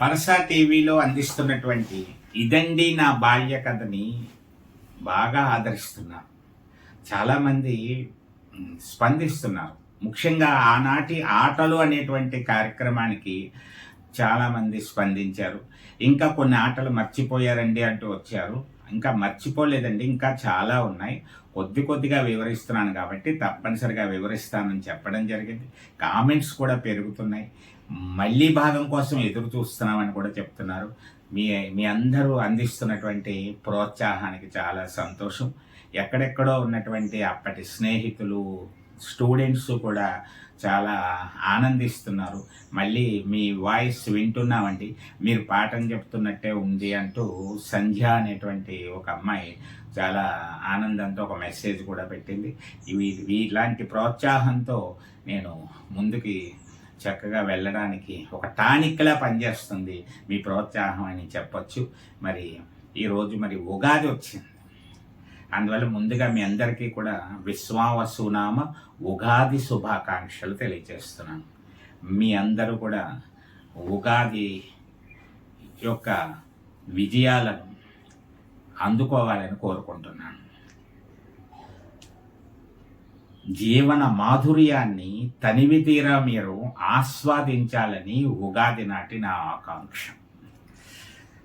పరసా టీవీలో అందిస్తున్నటువంటి ఇదండి నా బాల్య కథని బాగా ఆదరిస్తున్నారు చాలామంది స్పందిస్తున్నారు. ముఖ్యంగా ఆనాటి ఆటలు అనేటువంటి కార్యక్రమానికి చాలామంది స్పందించారు. ఇంకా కొన్ని ఆటలు మర్చిపోయారండి అంటూ వచ్చారు. ఇంకా మర్చిపోలేదండి ఇంకా చాలా ఉన్నాయి. కొద్ది కొద్దిగా వివరిస్తున్నాను కాబట్టి తప్పనిసరిగా వివరిస్తానని చెప్పడం జరిగింది. కామెంట్స్ కూడా పెరుగుతున్నాయి. మళ్ళీ భాగం కోసం ఎదురు చూస్తున్నామని కూడా చెప్తున్నారు. మీ మీ అందరూ అందిస్తున్నటువంటి ప్రోత్సాహానికి చాలా సంతోషం. ఎక్కడెక్కడో ఉన్నటువంటి అప్పటి స్నేహితులు స్టూడెంట్స్ కూడా చాలా ఆనందిస్తున్నారు. మళ్ళీ మీ వాయిస్ వింటున్నామండి. మీరు పాఠం చెప్తున్నట్టే ఉంది అంటూ సంధ్య అనేటువంటి ఒక అమ్మాయి చాలా ఆనందంతో ఒక మెసేజ్ కూడా పెట్టింది. ఇవి ఇలాంటి ప్రోత్సాహంతో నేను ముందుకి చక్కగా వెళ్ళడానికి ఒక టానిక్లా పనిచేస్తుంది. మీ ప్రోత్సాహం అని చెప్పచ్చు. మరి ఈరోజు మరి ఉగాది వచ్చింది. అందువల్ల ముందుగా మీ అందరికీ కూడా విశ్వావసునామ ఉగాది శుభాకాంక్షలు తెలియజేస్తున్నాను. మీ అందరూ కూడా ఉగాది యొక్క విజయాలను అందుకోవాలని కోరుకుంటున్నాను. జీవన మాధుర్యాన్ని తనివి తీరా మీరు ఆస్వాదించాలని ఉగాది నాటి నా ఆకాంక్ష.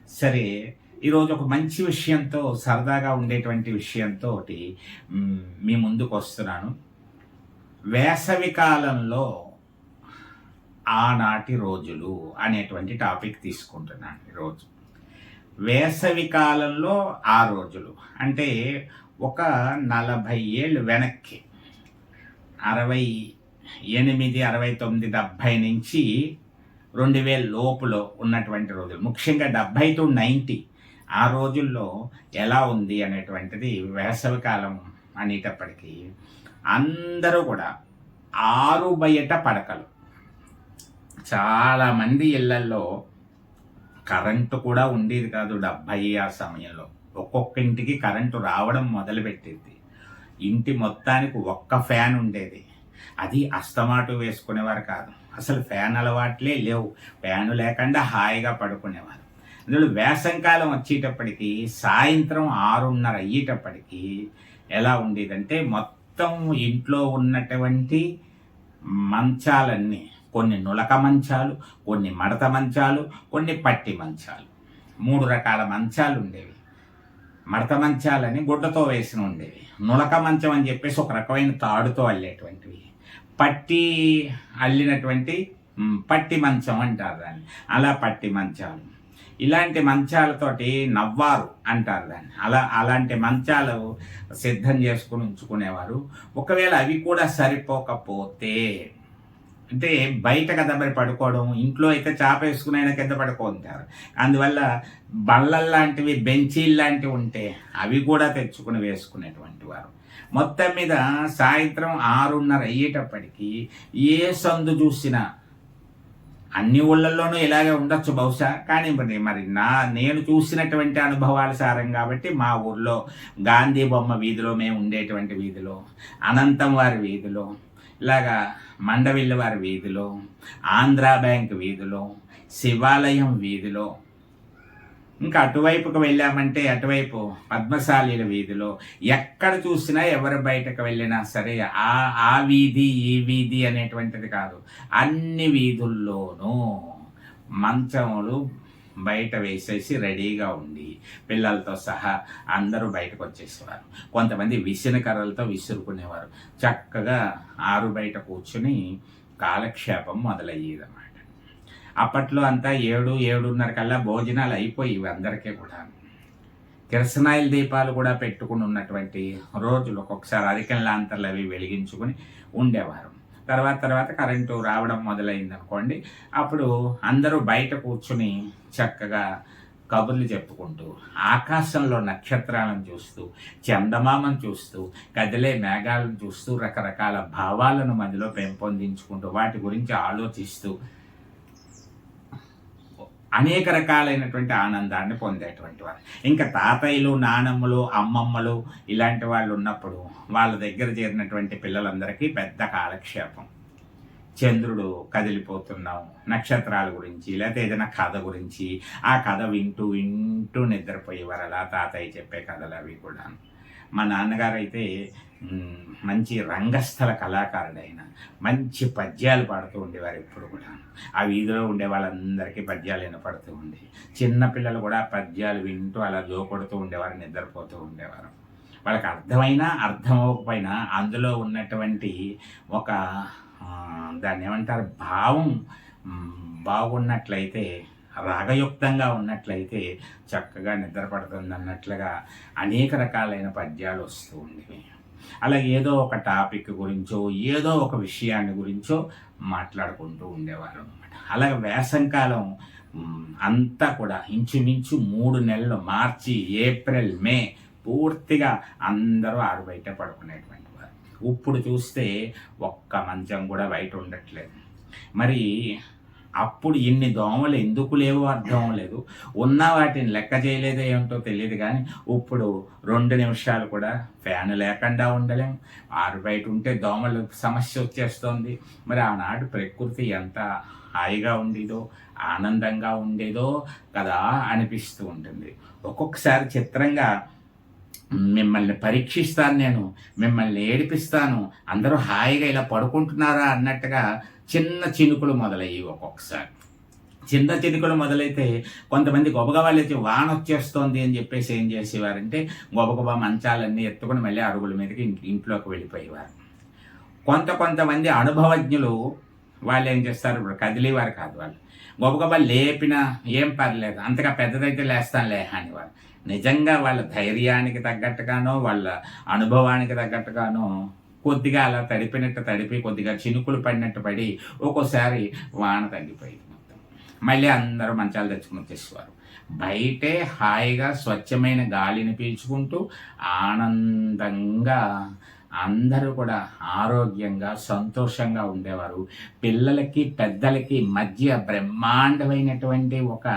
సరే ఈరోజు ఒక మంచి విషయంతో సరదాగా ఉండేటువంటి విషయంతో మ్, మీ ముందుకు వస్తున్నాను. వేసవి కాలంలో ఆనాటి రోజులు అనేటువంటి టాపిక్ తీసుకుంటున్నాను ఈరోజు. వేసవి కాలంలో ఆ రోజులు. అంటే ఒక నలభై ఏళ్ళు వెనక్కి. అరవై ఎనిమిది అరవై తొమ్మిది డెబ్భై నుంచి రెండు వేల లోపులో ఉన్నటువంటి రోజులు. ముఖ్యంగా డెబ్భై టు నైంటీ ఆ రోజుల్లో ఎలా ఉంది అనేటువంటిది వేసవికాలం అనేటప్పటికీ అందరూ కూడా ఆరు బయట పడకలు. చాలామంది ఇళ్ళల్లో కరెంటు కూడా ఉండేది కాదు డెబ్భై ఆ సమయంలో. ఒక్కొక్క ఇంటికి కరెంటు రావడం మొదలుపెట్టింది. ఇంటి మొత్తానికి ఒక్క ఫ్యాన్ ఉండేది. అది అస్తమాటు వేసుకునేవారు కాదు. అసలు ఫ్యాన్ అలవాట్లే లేవు. ఫ్యాన్ లేకుండా హాయిగా పడుకునేవారు. అందులో వేసంకాలం వచ్చేటప్పటికి సాయంత్రం ఆరున్నర అయ్యేటప్పటికి ఎలా ఉండేదంటే మొత్తం ఇంట్లో ఉన్నటువంటి మంచాలన్నీ కొన్ని నులక మంచాలు కొన్ని మడత మంచాలు కొన్ని పట్టి మంచాలు. మూడు రకాల మంచాలు ఉండేవి. మడత మంచాలని గుడ్డతో వేసిన ఉండేవి. నులక మంచం అని చెప్పేసి ఒక రకమైన తాడుతో అల్లేటువంటివి. పట్టి అల్లినటువంటి పట్టి మంచం అంటారు దాన్ని. అలా పట్టి మంచాలు. ఇలాంటి మంచాలతోటి నవ్వారు అంటారు దాన్ని. అలా అలాంటి మంచాలు సిద్ధం చేసుకుని ఉంచుకునేవారు. ఒకవేళ అవి కూడా సరిపోకపోతే అంటే బయట కదా మరి పడుకోవడం ఇంట్లో అయితే చాప వేసుకుని అయినా కింద పడుకుంటారు అందువల్ల బల్లలు లాంటివి బెంచీలు లాంటివి ఉంటే అవి కూడా తెచ్చుకుని వేసుకునేటువంటి వారు. మొత్తం మీద సాయంత్రం ఆరున్నర అయ్యేటప్పటికి ఏ సందు చూసినా అన్ని ఊళ్ళల్లోనూ ఇలాగే ఉండొచ్చు బహుశా. కానీ మరి మరి నా నేను చూసినటువంటి అనుభవాల సారం కాబట్టి మా ఊర్లో గాంధీ బొమ్మ వీధిలో మేము ఉండేటువంటి వీధిలో అనంతం వారి వీధిలో ఇలాగా మండవిల్లవారి వీధిలో ఆంధ్రా బ్యాంక్ వీధిలో శివాలయం వీధిలో ఇంకా అటువైపుకు వెళ్ళామంటే అటువైపు పద్మశాలీల వీధిలో ఎక్కడ చూసినా ఎవరు బయటకు వెళ్ళినా సరే ఆ ఆ వీధి ఈ వీధి అనేటువంటిది కాదు. అన్ని వీధుల్లోనూ మంచములు బయట వేసేసి రెడీగా ఉండి పిల్లలతో సహా అందరూ బయటకు వచ్చేసేవారు కొంతమంది విసిన కర్రలతో విసురుకునేవారు. చక్కగా ఆరు బయట కూర్చుని కాలక్షేపం మొదలయ్యేదన్నమాట. అప్పట్లో అంతా ఏడు ఏడున్నర కల్లా భోజనాలు అయిపోయేవి అందరికీ కూడా కిరసనాయిల దీపాలు కూడా పెట్టుకుని ఉన్నటువంటి రోజులు ఒక్కొక్కసారి అధిక లాంతర్లు అవి వెలిగించుకుని ఉండేవారు. తర్వాత తర్వాత కరెంటు రావడం మొదలైంది అనుకోండి అప్పుడు అందరూ బయట కూర్చుని చక్కగా కబుర్లు చెప్పుకుంటూ ఆకాశంలో నక్షత్రాలను చూస్తూ చందమామను చూస్తూ కదిలే మేఘాలను చూస్తూ రకరకాల భావాలను మధ్యలో పెంపొందించుకుంటూ వాటి గురించి ఆలోచిస్తూ అనేక రకాలైనటువంటి ఆనందాన్ని పొందేటువంటి వారు. ఇంకా తాతయ్యలు నానమ్మలు అమ్మమ్మలు ఇలాంటి వాళ్ళు ఉన్నప్పుడు వాళ్ళ దగ్గర చేరినటువంటి పిల్లలందరికీ పెద్ద కాలక్షేపం. చంద్రుడు కదిలిపోతున్నాం నక్షత్రాల గురించి లేకపోతే ఏదైనా కథ గురించి ఆ కథ వింటూ వింటూ నిద్రపోయేవారు. అలా తాతయ్య చెప్పే కథలు అవి కూడా మా నాన్నగారు అయితే మంచి రంగస్థల కళాకారుడైన మంచి పద్యాలు పాడుతూ ఉండేవారు ఎప్పుడు కూడా ఆ వీధిలో ఉండే వాళ్ళందరికీ పద్యాలు వినపడుతూ ఉండే. చిన్నపిల్లలు కూడా పద్యాలు వింటూ అలా జోకొడుతూ ఉండేవారు నిద్రపోతూ ఉండేవారు. వాళ్ళకి అర్థమైనా అర్థం అవ్వకపోయినా అందులో ఉన్నటువంటి ఒక దాన్ని ఏమంటారు భావం బాగున్నట్లయితే రాగయుక్తంగా ఉన్నట్లయితే చక్కగా నిద్రపడుతుంది అన్నట్లుగా అనేక రకాలైన పద్యాలు వస్తూ ఉండేవి. అలా ఏదో ఒక టాపిక్ గురించో ఏదో ఒక విషయాన్ని గురించో మాట్లాడుకుంటూ ఉండేవారు అనమాట అలాగే వేసంకాలం అంతా కూడా ఇంచుమించు మూడు నెలలు మార్చి ఏప్రిల్ మే పూర్తిగా అందరూ ఆరు బయట పడుకునేటువంటి వారు. ఇప్పుడు చూస్తే ఒక్క మంచం కూడా బయట ఉండట్లేదు. మరి అప్పుడు ఇన్ని దోమలు ఎందుకు లేవు అర్థం లేదు. ఉన్న వాటిని లెక్క చేయలేదో ఏమిటో తెలియదు కానీ ఇప్పుడు రెండు నిమిషాలు కూడా ఫ్యాన్ లేకుండా ఉండలేం. ఆరు బయట ఉంటే దోమలు సమస్య వచ్చేస్తుంది. మరి ఆనాడు ప్రకృతి ఎంత హాయిగా ఉండేదో ఆనందంగా ఉండేదో కదా అనిపిస్తూ ఉంటుంది. ఒక్కొక్కసారి చిత్రంగా మిమ్మల్ని పరీక్షిస్తాను నేను మిమ్మల్ని ఏడిపిస్తాను అందరూ హాయిగా ఇలా పడుకుంటున్నారా అన్నట్టుగా చిన్న చినుకులు మొదలయ్యి ఒక్కొక్కసారి. చిన్న చినుకులు మొదలైతే కొంతమంది గొబగబా లేచి వాన వచ్చేస్తోంది అని చెప్పేసి ఏం చేసేవారంటే గొబగబా మంచాలన్నీ ఎత్తుకుని మళ్ళీ అరుగుల మీదకి ఇంట్లోకి వెళ్ళిపోయేవారు. కొంత కొంతమంది అనుభవజ్ఞులు వాళ్ళు ఏం చేస్తారు ఇప్పుడు కదిలేవారు కాదు వాళ్ళు. గొబగబా లేపినా ఏం పర్లేదు అంతగా పెద్దదైతే లేస్తానులే అనేవారు నిజంగా వాళ్ళ ధైర్యానికి తగ్గట్టుగానో వాళ్ళ అనుభవానికి తగ్గట్టుగానో కొద్దిగా అలా తడిపినట్టు తడిపి కొద్దిగా చినుకులు పడినట్టు పడి ఒక్కోసారి వాన తగ్గిపోయింది మొత్తం. మళ్ళీ అందరూ మంచాలు తెచ్చుకుని వచ్చేసేవారు. బయటే హాయిగా స్వచ్ఛమైన గాలిని పీల్చుకుంటూ ఆనందంగా అందరూ కూడా ఆరోగ్యంగా సంతోషంగా ఉండేవారు. పిల్లలకి పెద్దలకి మధ్య బ్రహ్మాండమైనటువంటి ఒక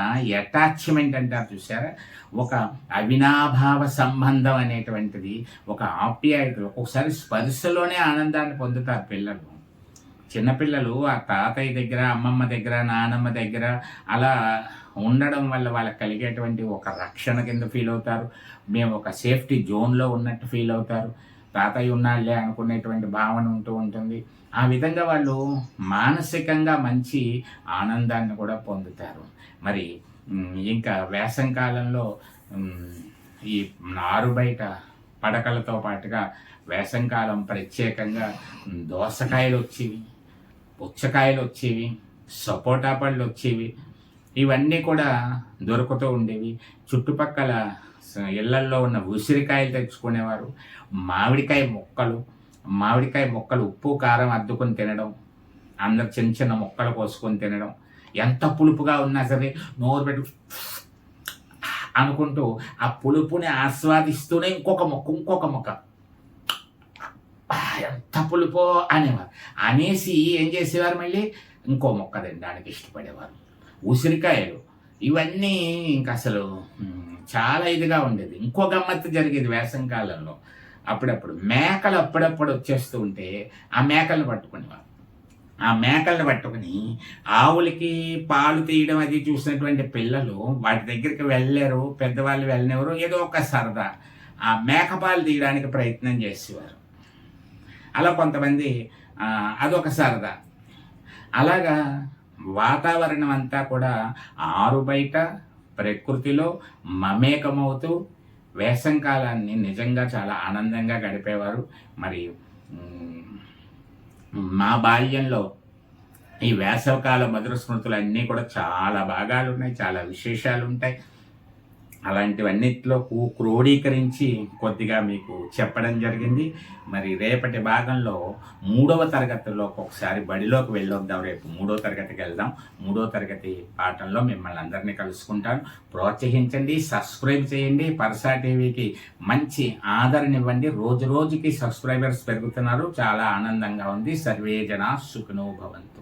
అటాచ్మెంట్ అంటారు చూసారా ఒక అవినాభావ సంబంధం అనేటువంటిది ఒక ఆప్యాయత ఒక్కొక్కసారి స్పర్శలోనే ఆనందాన్ని పొందుతారు పిల్లలు. చిన్నపిల్లలు ఆ తాతయ్య దగ్గర అమ్మమ్మ దగ్గర నానమ్మ దగ్గర అలా ఉండడం వల్ల వాళ్ళకి కలిగేటువంటి ఒక రక్షణ కింద ఫీల్ అవుతారు. మేము ఒక సేఫ్టీ జోన్లో ఉన్నట్టు ఫీల్ అవుతారు. తాతయ్య ఉన్నాళ్ళే అనుకునేటువంటి భావన ఉంటూ ఉంటుంది. ఆ విధంగా వాళ్ళు మానసికంగా మంచి ఆనందాన్ని కూడా పొందుతారు. మరి ఇంకా వేసం కాలంలో ఈ ఆరు బయట పడకలతో పాటుగా వేసంకాలం ప్రత్యేకంగా దోసకాయలు వచ్చేవి పుచ్చకాయలు వచ్చేవి సపోటా పళ్ళు వచ్చేవి ఇవన్నీ కూడా దొరుకుతూ ఉండేవి. చుట్టుపక్కల ఇళ్ళల్లో ఉన్న ఉసిరికాయలు తెచ్చుకునేవారు. మామిడికాయ మొక్కలు మామిడికాయ మొక్కలు ఉప్పు కారం అద్దుకొని తినడం అందరు చిన్న చిన్న మొక్కలు కోసుకొని తినడం ఎంత పులుపుగా ఉన్నా సరే నోరు పెట్టు అనుకుంటూ ఆ పులుపుని ఆస్వాదిస్తూనే ఇంకొక మొక్క ఇంకొక మొక్క. ఎంత పులుపో అనేవారు. అనేసి ఏం చేసేవారు మళ్ళీ? ఇంకో మొక్క తినడానికి ఇష్టపడేవారు. ఉసిరికాయలు. ఇవన్నీ ఇంకా అసలు చాలా ఇదిగా ఉండేది. ఇంకో గమ్మత్తు జరిగేది వేసంకాలంలో అప్పుడప్పుడు మేకలు అప్పుడప్పుడు వచ్చేస్తూ ఉంటే ఆ మేకలను పట్టుకునేవారు. ఆ మేకలను పట్టుకుని ఆవులకి పాలు తీయడం అది చూసినటువంటి పిల్లలు వాటి దగ్గరికి వెళ్ళలేరు పెద్దవాళ్ళు వెళ్ళినెవరు ఏదో ఒక సరదా. ఆ మేక పాలు తీయడానికి ప్రయత్నం చేసేవారు. అలా కొంతమంది అదొక సరదా. అలాగా వాతావరణం అంతా కూడా ఆరు బయట ప్రకృతిలో మమేకమవుతూ వేసంకాలాన్ని నిజంగా చాలా ఆనందంగా గడిపేవారు. మరి మా బాల్యంలో ఈ వేసవకాల మధుర స్మృతులు అన్నీ కూడా చాలా భాగాలు ఉన్నాయి చాలా విశేషాలు ఉంటాయి అలాంటివన్నిట్లో కూ- క్రోడీకరించి కొద్దిగా మీకు చెప్పడం జరిగింది. మరి రేపటి భాగంలో మూడవ తరగతిలో ఒకసారి బడిలోకి వెళ్ళొద్దాం. రేపు మూడో తరగతికి వెళ్దాం. మూడో తరగతి పాఠంలో మిమ్మల్ని అందరినీ కలుసుకుంటాను. ప్రోత్సహించండి సబ్స్క్రైబ్ చేయండి. పరసా టీవీకి మంచి ఆదరణ ఇవ్వండి రోజు రోజుకి సబ్స్క్రైబర్స్ పెరుగుతున్నారు. చాలా ఆనందంగా ఉంది. సర్వే జనా సుఖనో భవంతు.